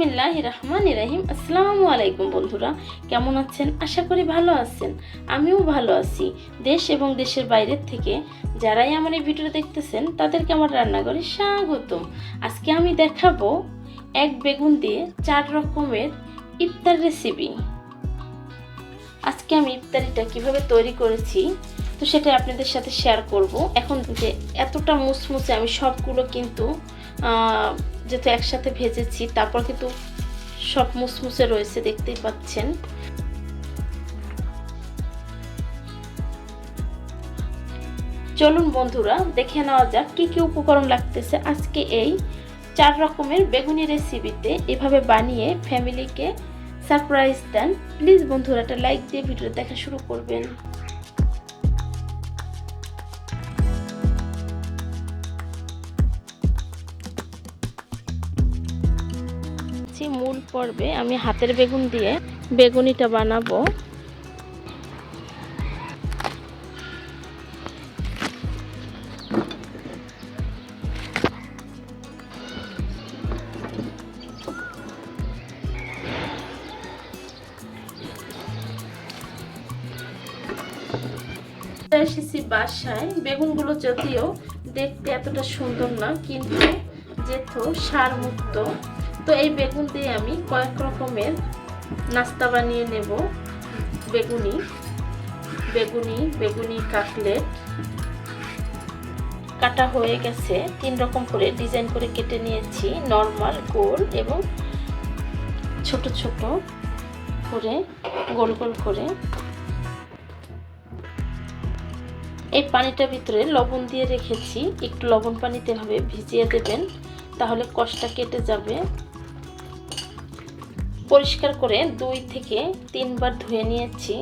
বিসমিল্লাহ রহমান রাহিম। আসসালামু আলাইকুম বন্ধুরা, কেমন আছেন? আশা করি ভালো আছেন। আমিও ভালো আছি। দেশ এবং দেশের বাইরের থেকে যারাই আমার এই ভিডিওটা দেখতেছেন, তাদেরকে আমার রান্নাঘরে স্বাগতম। আজকে আমি দেখাবো এক বেগুন দিয়ে চার রকমের ইফতার রেসিপি আজকে আমি ইফতারিটা কীভাবে তৈরি করেছি, তো সেটা আপনাদের সাথে শেয়ার করব। এখন যে এতটা মুসমুসে আমি সবগুলো কিন্তু যেহেতু একসাথে ভেজেছি, তারপর কিন্তু সব মুসমুসে রয়েছে, দেখতেই পাচ্ছেন। চলুন বন্ধুরা, দেখে নেওয়া যাক কি কি উপকরণ লাগতেছে আজকে এই চার রকমের বেগুনি রেসিপিতে এভাবে বানিয়ে ফ্যামিলিকে সারপ্রাইজ দেন। প্লিজ বন্ধুরা, একটা লাইক দিয়ে ভিডিও দেখা শুরু করবেন। যে মূল পর্বে। আমি হাতের বেগুন দিয়ে বেগুনিটা বানাবো। এসেছি বাসায়। বেগুনগুলো যদিও দেখতে এতটা সুন্দর না, কিন্তু যেহেতু সার মুক্ত তো এই বেগুন দিয়ে আমি কয়েক রকমের নাস্তা বানিয়ে নেব। বেগুনি বেগুনি বেগুনি কাটলেট কাটা হয়ে গেছে। তিন রকম করে ডিজাইন করে কেটে নিয়েছি, নর্মাল, গোল এবং ছোট ছোট করে, গোল গোল করে। এই পানিটার ভিতরে লবণ দিয়ে রেখেছি। একটু লবণ পানিতে ভাবে ভিজিয়ে দেবেন, তাহলে কষটা কেটে যাবে। পরিষ্কার করে দুই থেকে তিনবার ধুয়ে নিয়েছি।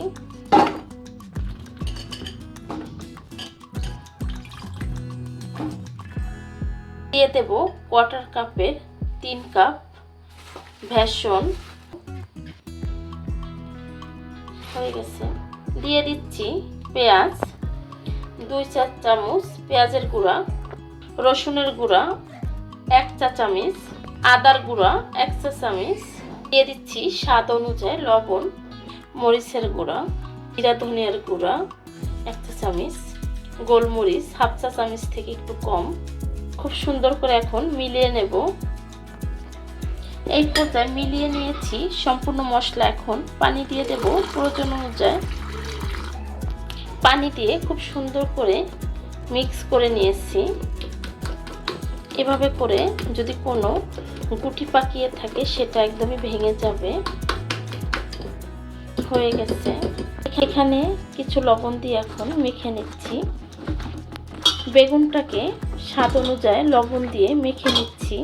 দিয়ে দেব কোয়ার্টার কাপের তিন কাপ ভ্যাসন হয়ে গেছে। দিয়ে দিচ্ছি পেঁয়াজ, দুই চা চামচ পেঁয়াজের গুঁড়া, রসুনের গুঁড়া, এক চা চামচ আদার গুঁড়া, এক চা চামচ দিয়ে দিচ্ছি স্বাদ অনুযায়ী লবণ, মরিচের গুঁড়া, জিরা ধনিয়ার গুঁড়া এক চা চামচ, গোলমরিচ, হাফ চা চামচ থেকে একটু কম। খুব সুন্দর করে এখন মিলিয়ে নেব। এই পর্যায়ে মিলিয়ে নিয়েছি সম্পূর্ণ মশলা এখন। পানি দিয়ে দেব প্রয়োজন অনুযায়ী। পানি দিয়ে খুব সুন্দর করে মিক্স করে নিয়েছি। এভাবে করে যদি কোনো গুটি পাকিয়ে থাকে, সেটা একদমই ভেঙে যাবে। হয়ে গেছে। এখানে কিছু লবণ দিয়ে এখন মেখে নিচ্ছি। বেগুনটাকে স্বাদ অনুযায়ী লবণ দিয়ে মেখে নিচ্ছি।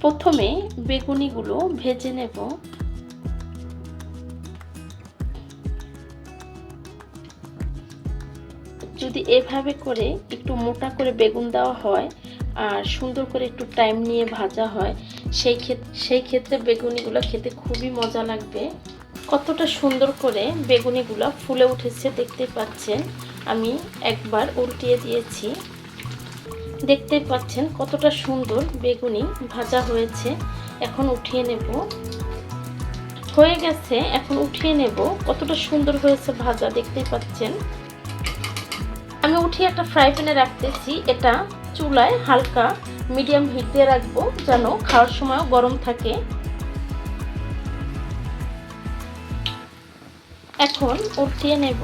প্রথমে বেগুনিগুলো ভেজে নেব। যদি এভাবে করে একটু মোটা করে বেগুন দেওয়া হয় আর সুন্দর করে একটু টাইম নিয়ে ভাজা হয়, সেই ক্ষেত্রে সেই ক্ষেত্রে বেগুনিগুলো খেতে খুবই মজা লাগবে। কতটা সুন্দর করে বেগুনিগুলো ফুলে উঠেছে দেখতে পাচ্ছেন, আমি একবার উল্টিয়ে দিয়েছি। দেখতে পাচ্ছেন কতটা সুন্দর বেগুনি ভাজা হয়েছে, এখন উঠিয়ে নেব। হয়ে গেছে, এখন উঠিয়ে নেব, কতটা সুন্দর হয়েছে ভাজা দেখতেই পাচ্ছেন। আমি উঠিয়ে একটা ফ্রাই প্যানে রাখতেছি, এটা চুলায় হালকা মিডিয়াম হিট দিয়ে রাখব, যেন খাওয়ার সময়ও গরম থাকে। এখন উঠিয়ে নেব।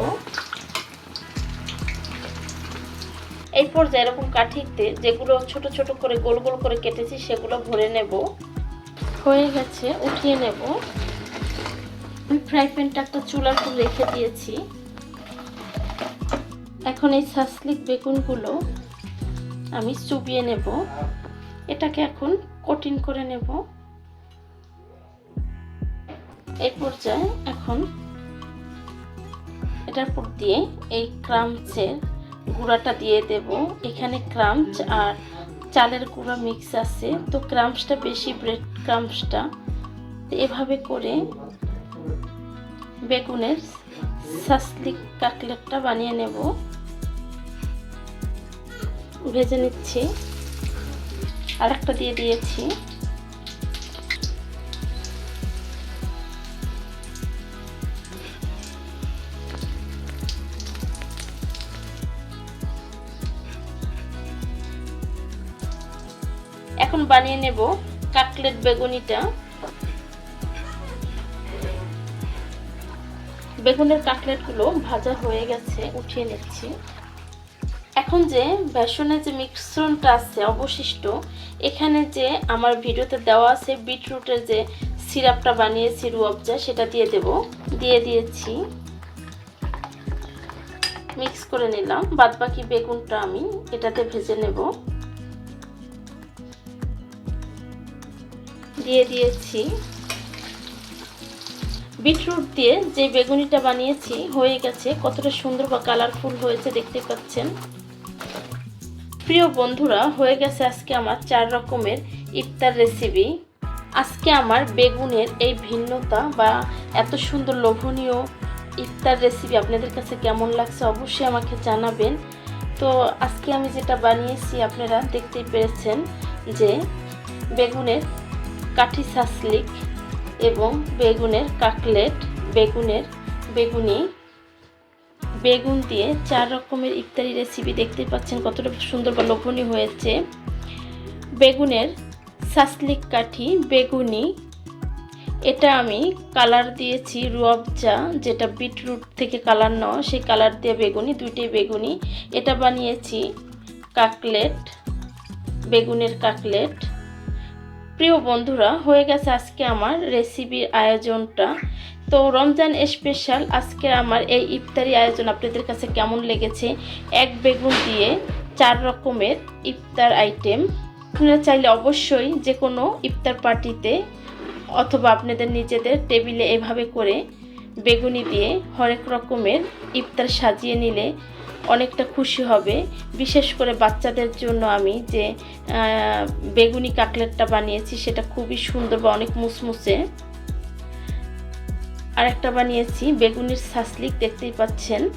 এই পর্যায়ে এরকম কাঠিতে যেগুলো ছোট ছোট করে গোল গোল করে কেটেছি, সেগুলো ভরে নেব। হয়ে গেছে, উঠিয়ে নেব। আমি ফ্রাই প্যানটা একটা চুলার রেখে দিয়েছি। এখন এই সাসলিক বেগুনগুলো আমি চুবিয়ে নেব। এটাকে এখন কঠিন করে নেব। এই পর্যায়ে এখন এটার উপর দিয়ে এই ক্রামচের গুঁড়াটা দিয়ে দেব। এখানে ক্রামচ আর চালের গুঁড়া মিক্স আছে। তো ক্রামসটা বেশি, ব্রেড ক্রামসটা এভাবে করে বেগুনের সাসলিক কাকলেটটা বানিয়ে নেব। ভেজে নিচ্ছি। আরেকটা দিয়ে দিয়েছি। এখন বানিয়ে নেব কাটলেট বেগুনিটা। বেগুনের কাটলেটগুলো ভাজা হয়ে গেছে, উঠিয়ে নিচ্ছি। এখন যে বেসনের যে মিশ্রণটা আছে, অবশিষ্ট, এখানে যে আমার ভিডিওতে দেওয়া আছে বিটরুটের যে সিরাপটা বানিয়েছি রুয়াবজা সেটা দিয়ে দেব। দিয়ে দিয়েছি। মিক্স করে নিলাম। বাদ বাকি বেগুনটা আমি এটাতে ভেজে নেব। দিয়ে দিয়েছি। বিটরুট দিয়ে যে বেগুনিটা বানিয়েছি, হয়ে গেছে। কতটা সুন্দর বা কালারফুল হয়েছে দেখতে পাচ্ছেন। প্রিয় বন্ধুরা, হয়ে গেছে আজকে আমার চার রকমের ইফতার রেসিপি আজকে আমার বেগুনের এই ভিন্নতা বা এত সুন্দর লোভনীয় ইফতার রেসিপি আপনাদের কাছে কেমন লাগছে অবশ্যই আমাকে জানাবেন। তো আজকে আমি যেটা বানিয়েছি, আপনারা দেখতেই পেরেছেন যে বেগুনের কাঠি সাসলিক এবং বেগুনের কাকলেট বেগুনের বেগুনি বেগুন দিয়ে চার রকমের ইফতারি রেসিপি দেখতে পাচ্ছেন কতটা সুন্দর বা লোভনীয় হয়েছে। বেগুনের সাসলিক কাঠি, বেগুনি, এটা আমি কালার দিয়েছি রুয়াবজা, যেটা বিটরুট থেকে কালার নেওয়া, সেই কালার দিয়ে বেগুনি, দুইটাই বেগুনি। এটা বানিয়েছি কাকলেট, বেগুনের কাকলেট। প্রিয় বন্ধুরা, হয়ে গেছে আজকে আমার রেসিপির আয়োজনটা। তো রমজান স্পেশাল আজকে আমার এই ইফতারি আয়োজন আপনাদের কাছে কেমন লেগেছে? এক বেগুন দিয়ে চার রকমের ইফতার আইটেম আপনারা চাইলে অবশ্যই যে কোনো ইফতার পার্টিতে অথবা আপনাদের নিজেদের টেবিলে এভাবে করে বেগুনি দিয়ে হরেক রকমের ইফতার সাজিয়ে নিলে অনেকটা খুশি হবে। বিশেষ করে বাচ্চাদের জন্য আমি যে বেগুনি কাকলেটটা বানিয়েছি, সেটা খুবই সুন্দর বা অনেক মুসমুসে। আর একটা বানিয়েছি, বেগুনির সাসলিক দেখতেই পাচ্ছেন।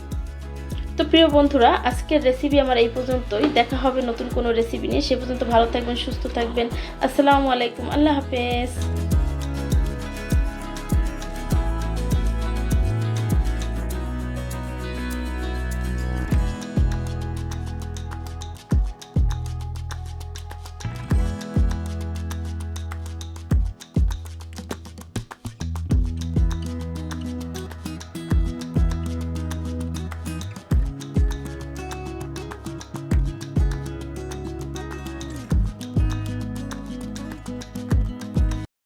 তো প্রিয় বন্ধুরা, আজকের রেসিপি আমার এই পর্যন্তই। দেখা হবে নতুন কোনো রেসিপি নিয়ে। সে পর্যন্ত ভালো থাকবেন, সুস্থ থাকবেন। আসসালামু আলাইকুম। আল্লাহ হাফেজ।